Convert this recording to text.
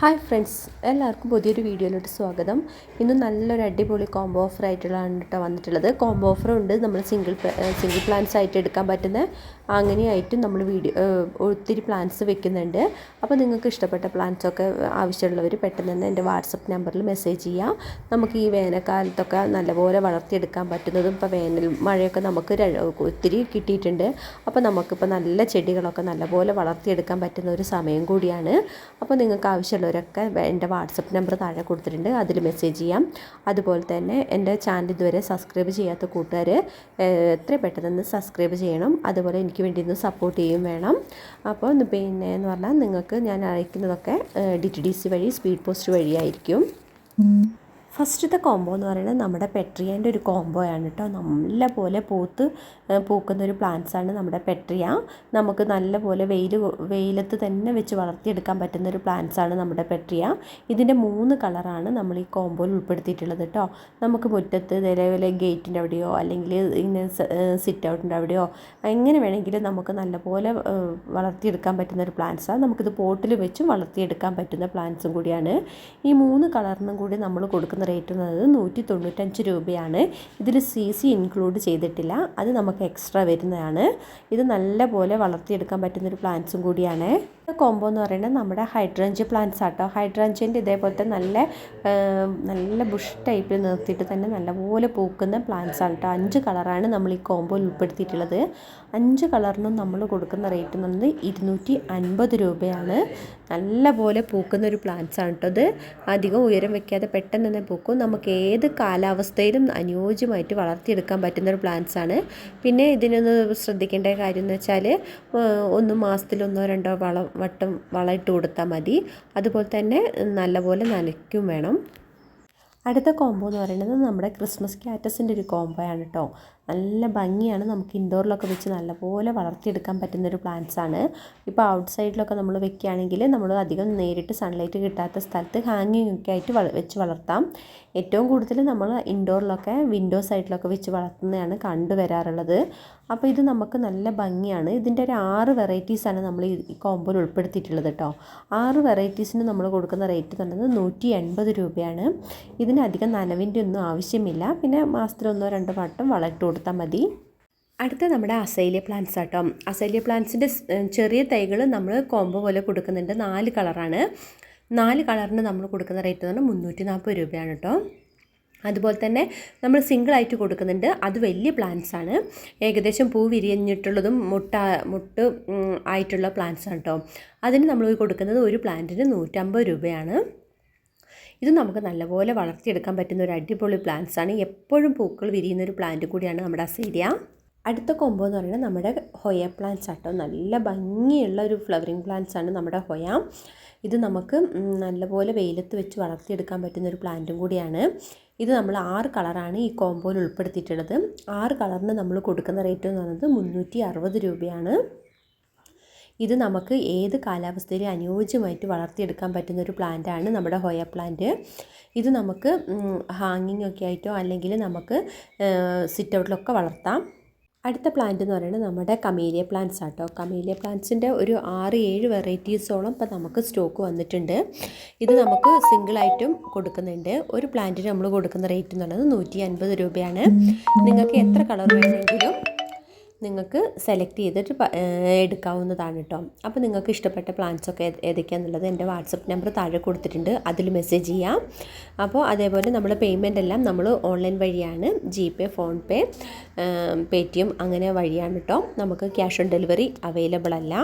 Hi friends എല്ലാവർക്കും പുതിയൊരു വീഡിയോയിലോട്ട് സ്വാഗതം. ഇന്ന് നല്ലൊരു അടിപൊളി കോംബോ ഓഫർ ആയിട്ടുള്ളതാണ് കേട്ടോ വന്നിട്ടുള്ളത്. കോംബോ ഓഫർ ഉണ്ട്. നമ്മൾ സിംഗിൾ സിംഗിൾ പ്ലാൻസ് ആയിട്ട് എടുക്കാൻ പറ്റുന്ന അങ്ങനെയായിട്ടും നമ്മൾ വീഡിയോ ഒത്തിരി പ്ലാൻസ് വെക്കുന്നുണ്ട്. അപ്പോൾ നിങ്ങൾക്ക് ഇഷ്ടപ്പെട്ട പ്ലാൻസ് ഒക്കെ ആവശ്യമുള്ളവർ പെട്ടെന്ന് തന്നെ എന്റെ വാട്സപ്പ് നമ്പറിൽ മെസ്സേജ് ചെയ്യാം. നമുക്ക് ഈ വേനൽക്കാലത്തൊക്കെ നല്ലപോലെ വളർത്തിയെടുക്കാൻ പറ്റുന്നതും ഇപ്പോൾ വേനൽ മഴയൊക്കെ നമുക്ക് ഒത്തിരി കിട്ടിയിട്ടുണ്ട്. അപ്പോൾ നമുക്കിപ്പോൾ നല്ല ചെടികളൊക്കെ നല്ലപോലെ വളർത്തിയെടുക്കാൻ പറ്റുന്ന ഒരു സമയം കൂടിയാണ്. അപ്പോൾ നിങ്ങൾക്ക് ആവശ്യമുള്ള ഉള്ളവരൊക്കെ എന്റെ വാട്സപ്പ് നമ്പർ താഴെ കൊടുത്തിട്ടുണ്ട്. അതിൽ മെസ്സേജ് ചെയ്യാം. അതുപോലെ തന്നെ എന്റെ ചാനൽ ഇതുവരെ സബ്സ്ക്രൈബ് ചെയ്യാത്ത കൂട്ടുകാർ എത്ര പെട്ടെന്ന് സബ്സ്ക്രൈബ് ചെയ്യണം. അതുപോലെ എനിക്ക് വേണ്ടി ഒന്ന് സപ്പോർട്ട് ചെയ്യും വേണം. അപ്പോൾ പിന്നെ എന്ന് പറഞ്ഞാൽ നിങ്ങൾക്ക് ഞാൻ അയക്കുന്നതൊക്കെ ഡി ടി ഡി സി വഴി സ്പീഡ് പോസ്റ്റ് വഴിയായിരിക്കും. ഫസ്റ്റത്തെ കോംബോ എന്ന് പറയുന്നത് നമ്മുടെ പെട്രിയേന്റെ ഒരു കോംബോ ആണ് കേട്ടോ. നല്ല പോലെ പൂത്ത് പൂക്കുന്ന ഒരു പ്ലാന്റ്സ് ആണ് നമ്മുടെ പെട്രിയ. നമുക്ക് നല്ല പോലെ വെയിൽ വെയിലത്ത് തന്നെ വെച്ച് വളർത്തിയെടുക്കാൻ പറ്റുന്ന ഒരു പ്ലാന്റ്സ് ആണ് നമ്മുടെ പെട്രിയ. ഇതിന്റെ മൂന്ന് കളറാണ് നമ്മൾ ഈ കോംബോയിൽ ഉൾപ്പെടുത്തിയിട്ടുള്ളത് കേട്ടോ. നമുക്ക് മുറ്റത്ത് നിലവിലെ ഗേറ്റിന്റെ അവിടെയോ അല്ലെങ്കിൽ ഇങ്ങനെ സിറ്റ് ഔട്ടിന്റെ അവിടെയോ എങ്ങനെ വേണമെങ്കിലും നമുക്ക് നല്ലപോലെ വളർത്തിയെടുക്കാൻ പറ്റുന്ന ഒരു പ്ലാന്റ്സ് പ്ലാന്റ്സാണ് നമുക്കിത് പോട്ടിൽ വെച്ച് വളർത്തിയെടുക്കാൻ പറ്റുന്ന പ്ലാന്റ്സും കൂടിയാണ്. ഈ മൂന്ന് കളറിനും കൂടി നമ്മൾ കൊടുക്കുന്ന റേറ്റ് എന്നത് നൂറ്റി തൊണ്ണൂറ്റഞ്ച് രൂപയാണ്. ഇതിൽ സി സി ഇൻക്ലൂഡ് ചെയ്തിട്ടില്ല. അത് നമുക്ക് എക്സ്ട്രാ വരുന്നതാണ്. ഇത് നല്ല പോലെ വളർത്തിയെടുക്കാൻ പറ്റുന്നൊരു പ്ലാന്റ്സും കൂടിയാണ്. കോംബോ എന്ന് പറയുന്നത് നമ്മുടെ ഹൈഡ്രഞ്ച് പ്ലാന്റ്സ് ആട്ടോ. ഹൈഡ്രഞ്ചിന്റെ ഇതേപോലത്തെ നല്ല നല്ല ബുഷ് ടൈപ്പിൽ നിർത്തിയിട്ട് തന്നെ നല്ലപോലെ പൂക്കുന്ന പ്ലാന്റ്സ് ആണ് കേട്ടോ അഞ്ച് കളറാണ് നമ്മൾ ഈ കോംബോയിൽ ഉൾപ്പെടുത്തിയിട്ടുള്ളത്. അഞ്ച് കളറിനും നമ്മൾ കൊടുക്കുന്ന റേറ്റ് എന്ന് പറയുന്നത് ഇരുന്നൂറ്റി അൻപത് രൂപയാണ്. നല്ലപോലെ പൂക്കുന്ന ഒരു പ്ലാന്റ്സ് ആണ് കേട്ടോ അത് അധികം ഉയരം വെക്കാതെ പെട്ടെന്ന് തന്നെ പൂക്കും. നമുക്ക് ഏത് കാലാവസ്ഥയിലും അനുയോജ്യമായിട്ട് വളർത്തിയെടുക്കാൻ പറ്റുന്ന ഒരു പ്ലാന്റ്സ് ആണ്. പിന്നെ ഇതിനൊന്ന് ശ്രദ്ധിക്കേണ്ട കാര്യം എന്ന് വെച്ചാൽ ഒന്ന് മാസത്തിലൊന്നോ രണ്ടോ വളം വട്ടം വളമിട്ട് കൊടുത്താൽ മതി. അതുപോലെ തന്നെ നല്ലപോലെ നനയ്ക്കും വേണം. അടുത്ത കോംബോ എന്ന് പറയുന്നത് നമ്മുടെ ക്രിസ്മസ് കാറ്റസിന്റെ ഒരു കോംബോ ആണ് കേട്ടോ നല്ല ഭംഗിയാണ് നമുക്ക് ഇൻഡോറിലൊക്കെ വെച്ച് നല്ലപോലെ വളർത്തിയെടുക്കാൻ പറ്റുന്നൊരു ആണ്. ഇപ്പോൾ ഔട്ട് സൈഡിലൊക്കെ നമ്മൾ വെക്കുകയാണെങ്കിൽ നമ്മൾ അധികം നേരിട്ട് സൺലൈറ്റ് കിട്ടാത്ത സ്ഥലത്ത് ഹാങ്ങിങ് ഒക്കെ ആയിട്ട് വെച്ച് വളർത്താം. ഏറ്റവും കൂടുതൽ നമ്മൾ ഇൻഡോറിലൊക്കെ വിൻഡോ സൈഡിലൊക്കെ വെച്ച് വളർത്തുന്നതാണ് കണ്ടുവരാറുള്ളത് അപ്പോൾ ഇത് നമുക്ക് നല്ല ഭംഗിയാണ്. ഇതിന്റെ ഒരു ആറ് വെറൈറ്റീസാണ് നമ്മൾ ഈ കോമ്പോയിൽ ഉൾപ്പെടുത്തിയിട്ടുള്ളത് കേട്ടോ ആറ് വെറൈറ്റീസിന് നമ്മൾ കൊടുക്കുന്ന റേറ്റ് തന്നത് നൂറ്റി എൺപത് രൂപയാണ്. ഇതിന് അധികം നനവിന്റെ ഒന്നും ആവശ്യമില്ല. പിന്നെ മാസത്തിൽ ഒന്നോ രണ്ടോ വട്ടം വളർത്തി കൊടുത്താൽ മതി. അടുത്ത നമ്മുടെ അസൈലിയ പ്ലാന്റ്സ് ആട്ടോ. അസൈലിയ പ്ലാന്റ്സിന്റെ ചെറിയ തൈകൾ നമ്മൾ കോംബോ പോലെ കൊടുക്കുന്നുണ്ട്. നാല് കളറാണ്. നാല് കളറിന് നമ്മൾ കൊടുക്കുന്ന റേറ്റ് എന്ന് പറഞ്ഞാൽ മുന്നൂറ്റി നാൽപ്പത് രൂപയാണ് കേട്ടോ. അതുപോലെ തന്നെ നമ്മൾ സിംഗിളായിട്ട് കൊടുക്കുന്നുണ്ട്. അത് വലിയ പ്ലാന്റ്സ് ആണ്. ഏകദേശം പൂ വിരിഞ്ഞിട്ടുള്ളതും മുട്ട മുട്ട് ആയിട്ടുള്ള പ്ലാന്റ്സ് ആണ് കേട്ടോ. അതിന് നമ്മൾ കൊടുക്കുന്നത് ഒരു പ്ലാന്റിന് നൂറ്റമ്പത് രൂപയാണ്. ഇത് നമുക്ക് നല്ലപോലെ വളർത്തിയെടുക്കാൻ പറ്റുന്ന ഒരു അടിപൊളി പ്ലാന്റ്സ് ആണ്. എപ്പോഴും പൂക്കൾ വിരിയുന്ന ഒരു പ്ലാന്റ് കൂടിയാണ് നമ്മുടെ അസീരിയ അടുത്ത കൊമ്പോ എന്ന് പറയുന്നത് നമ്മുടെ ഹൊയ പ്ലാന്റ്സ് ആട്ടോ. നല്ല ഭംഗിയുള്ള ഒരു ഫ്ലവറിങ് പ്ലാന്റ്സ് ആണ് നമ്മുടെ ഹൊയ ഇത് നമുക്ക് നല്ലപോലെ വെയിലത്ത് വെച്ച് വളർത്തിയെടുക്കാൻ പറ്റുന്ന ഒരു പ്ലാന്റും കൂടിയാണ്. ഇത് നമ്മൾ ആറ് കളറാണ് ഈ കോമ്പോയിൽ ഉൾപ്പെടുത്തിയിട്ടുള്ളത്. ആറ് കളറിന് നമ്മൾ കൊടുക്കുന്ന റേറ്റ് എന്ന് പറയുന്നത് മുന്നൂറ്റി അറുപത് രൂപയാണ്. ഇത് നമുക്ക് ഏത് കാലാവസ്ഥയിലും അനുയോജ്യമായിട്ട് വളർത്തിയെടുക്കാൻ പറ്റുന്ന ഒരു പ്ലാന്റാണ് നമ്മുടെ ഹോയ പ്ലാന്റ്. ഇത് നമുക്ക് ഹാങ്ങിങ് ഒക്കെ ആയിട്ടോ അല്ലെങ്കിൽ നമുക്ക് സിറ്റ് ഔട്ടിലൊക്കെ വളർത്താം. അടുത്ത പ്ലാന്റ് എന്ന് പറയുന്നത് നമ്മുടെ കമേലിയ പ്ലാന്റ്സ് ആട്ടോ. കമേലിയ പ്ലാന്റ്സിന്റെ ഒരു ആറ് ഏഴ് വെറൈറ്റീസോളം ഇപ്പം നമുക്ക് സ്റ്റോക്ക് വന്നിട്ടുണ്ട്. ഇത് നമുക്ക് സിംഗിളായിട്ടും കൊടുക്കുന്നുണ്ട്. ഒരു പ്ലാന്റിന് നമ്മൾ കൊടുക്കുന്ന റേറ്റ് എന്ന് പറയുന്നത് നൂറ്റി രൂപയാണ്. നിങ്ങൾക്ക് എത്ര കളർ വേണമെങ്കിലും നിങ്ങൾക്ക് സെലക്ട് ചെയ്തിട്ട് എടുക്കാവുന്നതാണ് കേട്ടോ അപ്പോൾ നിങ്ങൾക്ക് ഇഷ്ടപ്പെട്ട പ്ലാൻസൊക്കെ ഏതൊക്കെയാണെന്നുള്ളത് എന്റെ വാട്സപ്പ് നമ്പർ താഴെ കൊടുത്തിട്ടുണ്ട്. അതിൽ മെസ്സേജ് ചെയ്യാം. അപ്പോൾ അതേപോലെ നമ്മൾ പേയ്മെന്റ് എല്ലാം നമ്മൾ ഓൺലൈൻ വഴിയാണ് G pay phone pay Paytm അങ്ങനെ വഴിയാണ് കേട്ടോ നമുക്ക് ക്യാഷ് ഓൺ ഡെലിവറി അവൈലബിൾ അല്ല.